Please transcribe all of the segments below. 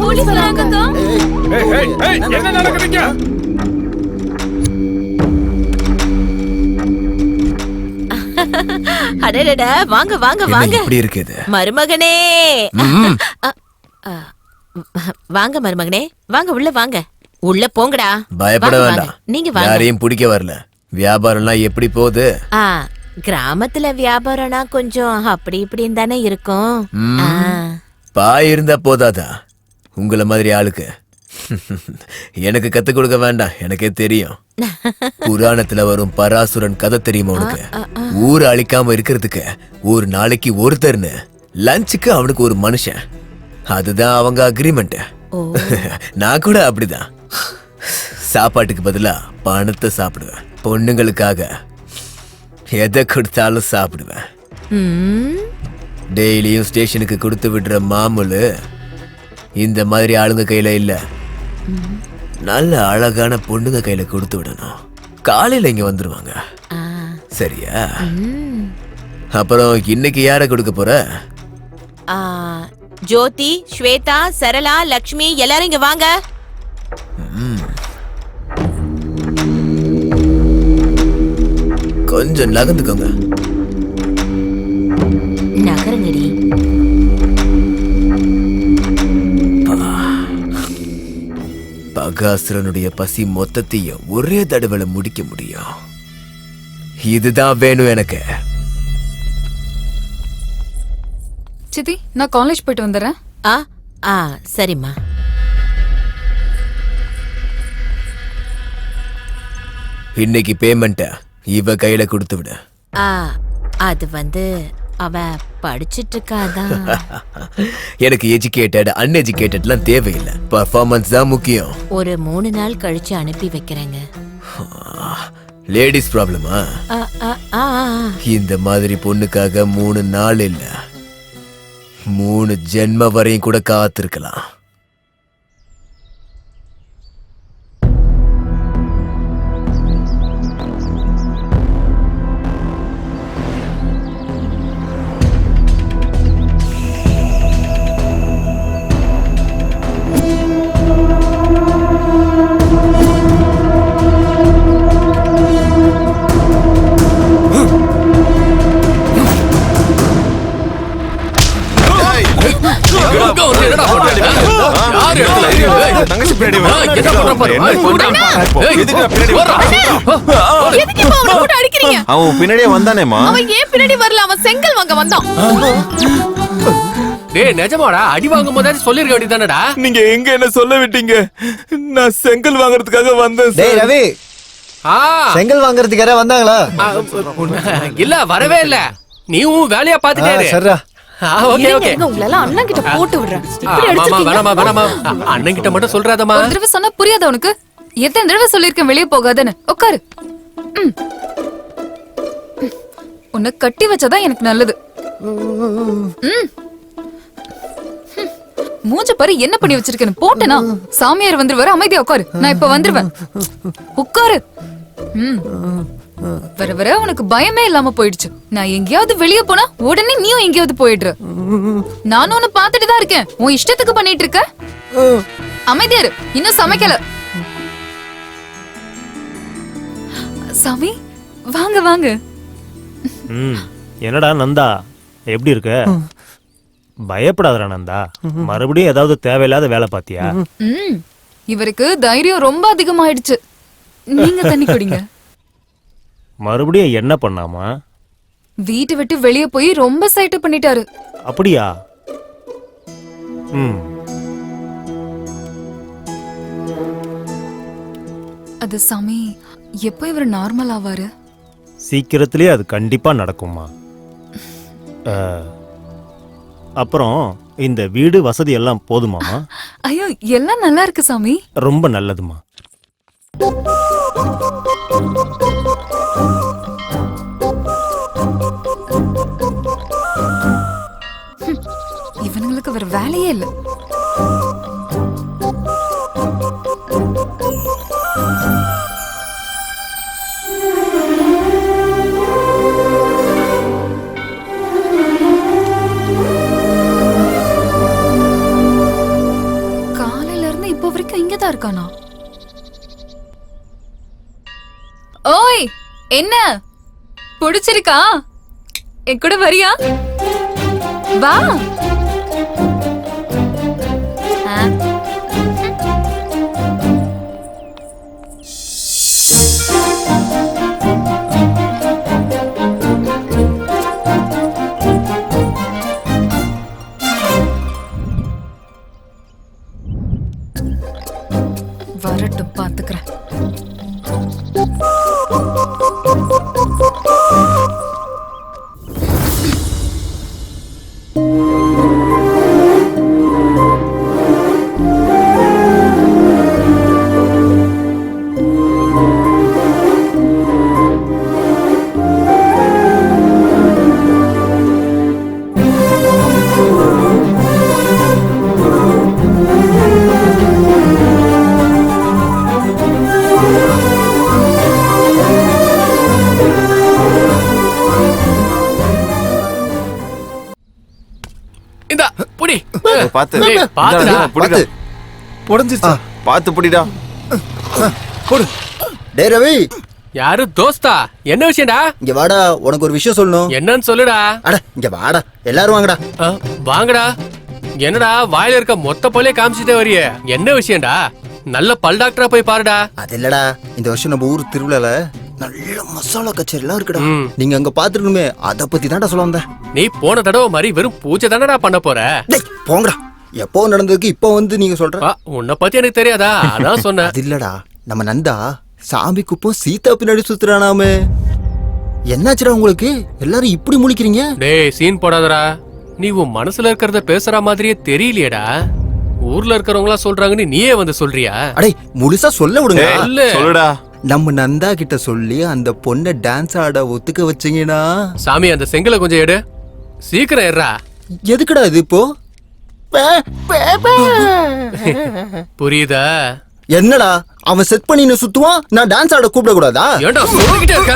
Police வராங்கக்கா ஏய், ஏய், ஏய், என்ன நடக்குதுங்க? அடடடா வாங்க வாங்க வாங்க. இப்படி இருக்குது மருமகனே. வாங்க மருமகனே. வாங்க உள்ள வாங்க. உள்ள போங்கடா. பயப்பட வேண்டாம். நீங்க வாங்க. யாரையும் பிடிக்க வரல. வியாபாரம்லாம் எப்படி போகுது? ஆ கிராமத்துல வியாபாரம்னா கொஞ்சம் அப்படி இப்படின்னு தானே இருக்கும். பாய் இருந்தா போதாதா? உங்கள மாதிரி ஆளுக்கு. எனக்கு கத்து கொடுக்க வேண்டாம். எனக்கே தெரியும். புராணத்துல வரும் பராசுரன் கதை தெரியுமா உனக்கு? ஊர் அழிக்காம இருக்கிறதுக்கு ஒரு நாளைக்கு ஒருத்தர்னு லஞ்சுக்கு அவனுக்கு ஒரு மனுஷன். அதுதான் அவங்க அக்ரிமெண்ட். நான் கூட அப்படிதான். சாப்பாட்டுக்கு பதிலா பணத்தை சாப்பிடுவேன். பொண்ணுங்களுக்காக எதை கொடுத்தாலும் சாப்பிடுவேன். டெய்லியும் ஸ்டேஷனுக்கு கொடுத்து விடுற மாமூலு இந்த மாதிரி ஆளுங்க கையில இல்ல. நல்ல அழகான பொண்ணுங்க கையில கொடுத்து விடணும். காலையில இங்க வந்துருவாங்க. ஆ, சரியா. அப்புறம் இன்னைக்கு யார கொடுக்க போற? ஜோதி ஸ்வேதா சரளா லக்ஷ்மி எல்லாரும் இங்க வாங்க. கொஞ்சம் நகர்ந்துக்கோங்க. நகருங்கடி. பகாசுரனுடைய பசி மொத்தத்தையும் ஒரே தடவைல முடிக்க முடியும். இதுதான் வேணும் எனக்கு. சித்தி நான் காலேஜ் போயிட்டு வந்துடுறேன். ஆ ஆ சரிம்மா. இன்னைக்கு பேமெண்ட்ட இவ கையில கொடுத்து விடு. ஆ அது வந்து அவ படிச்சிட்டு இருக்காதான் எனக்கு எஜுகேட்டட் அன்எஜுகேட்டட்லாம் தேவையில்லை. பர்ஃபார்மன்ஸ் தான் முக்கியம். ஒரு மூணு நாள் கழிச்சு அனுப்பி வைக்கிறேங்க. லேடிஸ் ப்ராப்ளமா ஆ, ஆ, ஆ, ஆ. இந்த மாதிரி பொண்ணுக்காக மூணு நாள் இல்ல. மூணு ஜென்ம வரையும் கூட காத்திருக்கலாம். அவனை பின்னாடியே வந்தானேமா அவன் ஏன் பின்னாடி வரல? அவன் செங்கல் வாங்க வந்தான். டேய் நிஜமாடா? அடி வாங்கும் போதாச்சும் சொல்லிருக்க வேண்டியதானடா நீங்க எங்க என்ன சொல்ல விட்டீங்க? நான் செங்கல் வாங்குறதுக்காக வந்தேன் டேய். ரவி. செங்கல் வாங்குறதுக்கு யாரா வந்தாங்களா இல்ல வரவே இல்ல. நீ உன் வேலையா பாத்துட்டே சரிடா. Okay okay. உங்களெல்லாம் அண்ணன் கிட்ட போட்டு விடுறேன். இப்படி ஆமா அடிச்சிருக்கீங்க. வேணாமா வேணாமா அ- அண்ணன் கிட்ட மட்டும் சொல்றாதம்மா. ஒரு தடவை சொன்னா புரியாத உனக்கு? எத்தனை தடவை சொல்லிருக்கேன் வெளியே போகாதன்னு. உட்காரு. உன்னை கட்டி வச்சாதான் எனக்கு நல்லது. மூஞ்ச பாரு என்ன பண்ணி வச்சிருக்கேன்னு. போட்டேனா? சாமியார் வந்துருவாரு அமைதியா உட்காரு. நான் இப்ப வந்துருவேன். உட்காரு. ம். வர வர உனக்கு பயமே இல்லாம போயிடுச்சு. நான் எங்கேயாவது வெளிய போனா உடனே நீயும் எங்கேயாவது போயிடுற. நானும் உன்னை பாத்துட்டு தான் இருக்கேன். உன் இஷ்டத்துக்கு பண்ணிட்டு இருக்க. அமைதியா இரு. இன்னும் சமைக்கல. சாமி வாங்க வாங்க. என்னடா நந்தா? எப்படி இருக்க? பயப்படாதடா நந்தா. மறுபடியும் ஏதாவது தேவையில்லாத வேலை பாத்தியா இவருக்கு தைரியம் ரொம்ப அதிகமாயிடுச்சு. நீங்க தண்ணி குடிங்க. மறுபடியும் என்ன பண்ணாமா? வீட்டை விட்டு வெளியே போய் ரொம்ப சைட்டு பண்ணிட்டாரு. அப்படியா? ம். அது சாமி எப்போ இவர் நார்மல் ஆவாரு? சீக்கிரத்திலே அது கண்டிப்பா நடக்குமா அஹ், அப்புறம் இந்த வீடு வசதி எல்லாம் போதுமாமா ஐயோ எல்லாம் நல்லா இருக்கு சாமி. ரொம்ப நல்லதுமா வேற வேலையே இல்ல. தான் இருக்கானா? ஓய் என்ன? பிடிச்சிருக்கா? என் கூட வரியா? வா. பாத்து. புடிடா. உடஞ்சிருச்சா பாத்து புடிடா. டேய் ரவி. யாரு? தோஸ்தா? என்ன விஷயம்டா? இங்க வாடா உனக்கு ஒரு விஷயம் சொல்லணும். என்னன்னு சொல்லுடா. அட இங்க வாடா. எல்லாரும் வாங்கடா. ஆ, வாங்கடா. என்னடா வாயில இருக்க மொத்த பல்லே காமிச்சிட்டே வரிய. என்ன விஷயம்டா? நல்ல பல் டாக்டரா போய் பாருடா. அது இல்லடா. இந்த வருஷம் நம்ம ஊர் திருவிழால நல்ல மசாலா கச்சேரி எல்லாம் இருக்குடா. நீங்க அங்க பாத்துருக்கணுமே அத பத்தி தான்டா சொல்ல வந்தேன். நீ போன தடவை மாதிரி வெறும் பூஜை தானடா பண்ண போற? டேய் போங்கடா. எப்போ நடந்ததுக்கு இப்போ வந்து நீங்க சொல்ற? உன்னை பத்தி எனக்கு தெரியாதா? அதான் சொன்னேன். அது இல்லடா. நம்ம நந்தா சாமி குப்பம் சீதா பின்னாடி சுத்துறானாமே. என்னாச்சுடா உங்களுக்கு? எல்லாரும் இப்படி முழிக்கிறீங்க? டேய் சீன் போடாதடா. நீ உன் மனசுல இருக்கிறத பேசுற மாதிரியே தெரியலையேடா. ஊர்ல இருக்கிறவங்களா சொல்றாங்கன்னு நீயே வந்து சொல்றியா? அடே முழுசா சொல்ல விடுங்க. இல்ல சொல்லுடா. நம்ம நந்தா கிட்ட சொல்லி அந்த பொண்ணை டான்ஸ் ஆட ஒத்துக்க வச்சீங்கன்னா. சாமி அந்த செங்கலை கொஞ்சம் எடு. சீக்கிரம் ஏறா எதுக்குடா இது இப்போ? புரியுதா? என்னடா அவன் செட் பண்ணி சுத்துவான்? நான் டான்ஸ் ஆட கூப்பிட கூடாதா ஏன்டா சொல்லிக்கிட்டே இருக்க.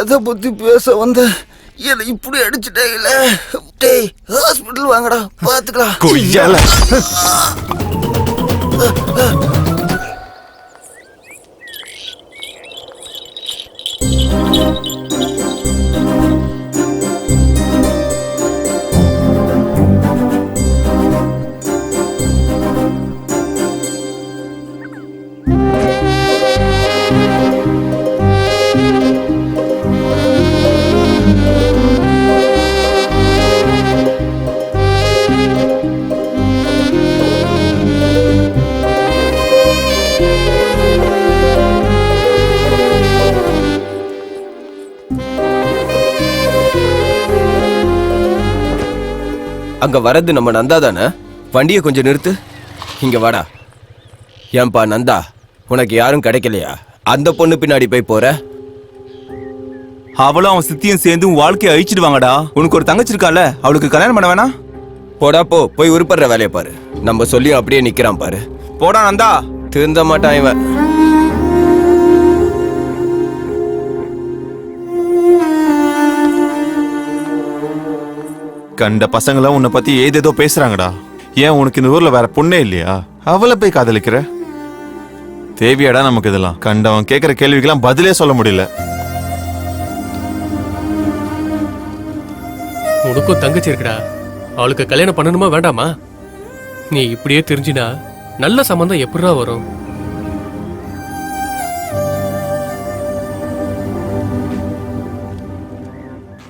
எதை பத்தி பேச வந்த? என்னை இப்படி அடிச்சுட்டேங்களே டேய் ஹாஸ்பிட்டல் வாங்கடா பாத்துக்கலாம். கொய்யால. அங்க வரது நம்ம நந்தா தானே? வண்டியை கொஞ்சம் நிறுத்து. இங்க வாடா. ஏன்பா நந்தா உனக்கு யாரும் கிடைக்கலையா? அந்த பொண்ணு பின்னாடி போய் போற. அவளும் அவன் சித்தியும் சேர்ந்து உன் வாழ்க்கையை அழிச்சிடுவாங்கடா. உனக்கு ஒரு தங்கச்சி இருக்கால அவளுக்கு கல்யாணம் பண்ண வேணாம்? போடா போ. போய் உருப்படுற வேலையை பாரு. நம்ம சொல்லியும் அப்படியே நிக்கிறான் பாரு. போடா நந்தா. திருந்த மாட்டான் இவன். கண்ட பசங்களாம் உன்னை பத்தி ஏதேதோ பேசுறாங்கடா. ஏன் உனக்கு இந்த ஊர்ல வேற பொண்ணே இல்லையா? அவளை போய் காதலிக்கிற? தேவையாடா நமக்கு இதெல்லாம். கண்டவன் கேக்குற கேள்விக்கெல்லாம் பதிலே சொல்ல முடியல. உனக்கும் தங்கச்சி இருக்குடா. அவளுக்கு கல்யாணம் பண்ணணுமா வேண்டாமா? நீ இப்படியே தெரிஞ்சினா நல்ல சம்பந்தம் எப்படிடா வரும்?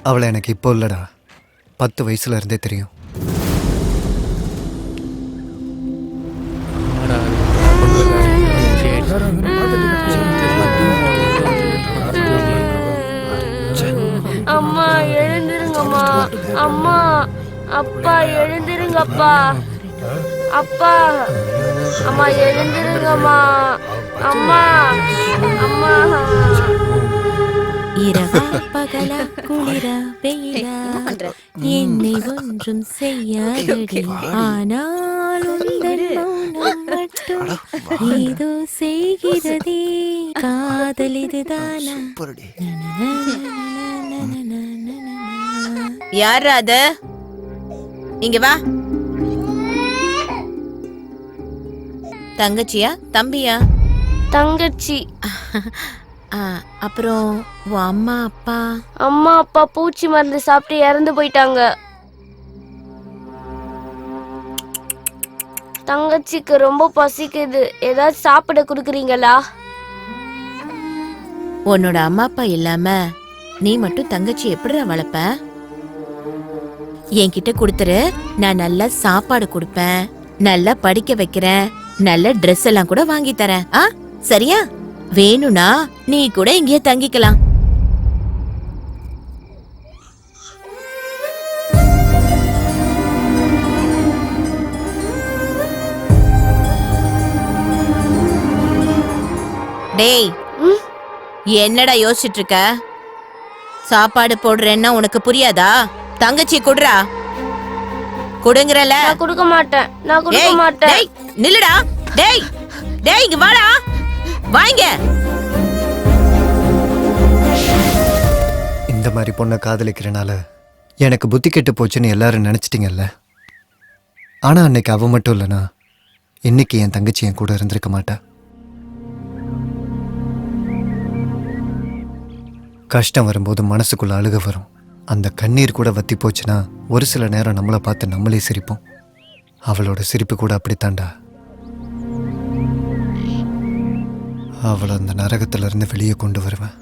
அவளை எனக்கு இப்போ இல்லடா. பத்து வயசுல இருந்தே தெரியும். அம்மா எழுந்திருங்கம்மா. அம்மா அப்பா எழுந்திருங்கப்பா. அப்பா அம்மா எழுந்திருங்கம்மா. அம்மா அம்மா. இரவா பகலா குளிரா வெயிலா என்னை ஒன்றும் செய்யாதடி ஆனால் உந்தன் மௌனம் மட்டும் ஏதோ செய்கிறதே காதல் இதுதானா யார் அது இங்க வா தங்கச்சியா தம்பியா தங்கச்சி அப்புறம் உன் அம்மா அப்பா? அம்மா அப்பா பூச்சி மருந்து சாப்பிட்டு இறந்து போயிட்டாங்க. தங்கச்சிக்கு ரொம்ப பசிக்குது. ஏதாச்சும் சாப்பிட குடுக்குறீங்களா? உன்னோட அம்மா அப்பா இல்லாம நீ மட்டும் தங்கச்சி எப்படி வளர்ப்ப? என்கிட்ட கொடுத்துரு. நான் நல்லா சாப்பாடு கொடுப்பேன். நல்லா படிக்க வைக்கிறேன். நல்ல Dress எல்லாம் கூட வாங்கி தரேன். ஆ சரியா? வேணும்னா நீ கூட இங்கேயே தங்கிக்கலாம். டேய்? என்னடா யோசிச்சுட்டு இருக்க சாப்பாடு போடுறேன்னா உனக்கு புரியாதா? தங்கச்சி குடுறா? குடுங்கறல. நான் கொடுக்க மாட்டேன். நான் கொடுக்க மாட்டேன். நில்லுடா. டேய் டேய் இங்க வாடா. வாங்க. இந்த மாதிரி பொண்ணை காதலிக்கிறனால எனக்கு புத்தி கெட்டு போச்சுன்னு எல்லாரும் நினச்சிட்டிங்கல்ல? ஆனால் அன்னைக்கு அவன் மட்டும் இல்லைனா இன்னைக்கு என் தங்கச்சி என் கூட இருந்திருக்க மாட்டா. கஷ்டம் வரும்போது மனசுக்குள்ள அழுக வரும். அந்த கண்ணீர் கூட வத்தி போச்சுன்னா ஒரு சில நேரம் நம்மளை பார்த்து நம்மளே சிரிப்போம். அவளோட சிரிப்பு கூட அப்படித்தாண்டா அவளை அந்த நரகத்திலிருந்து வெளியே கொண்டு வருவேன்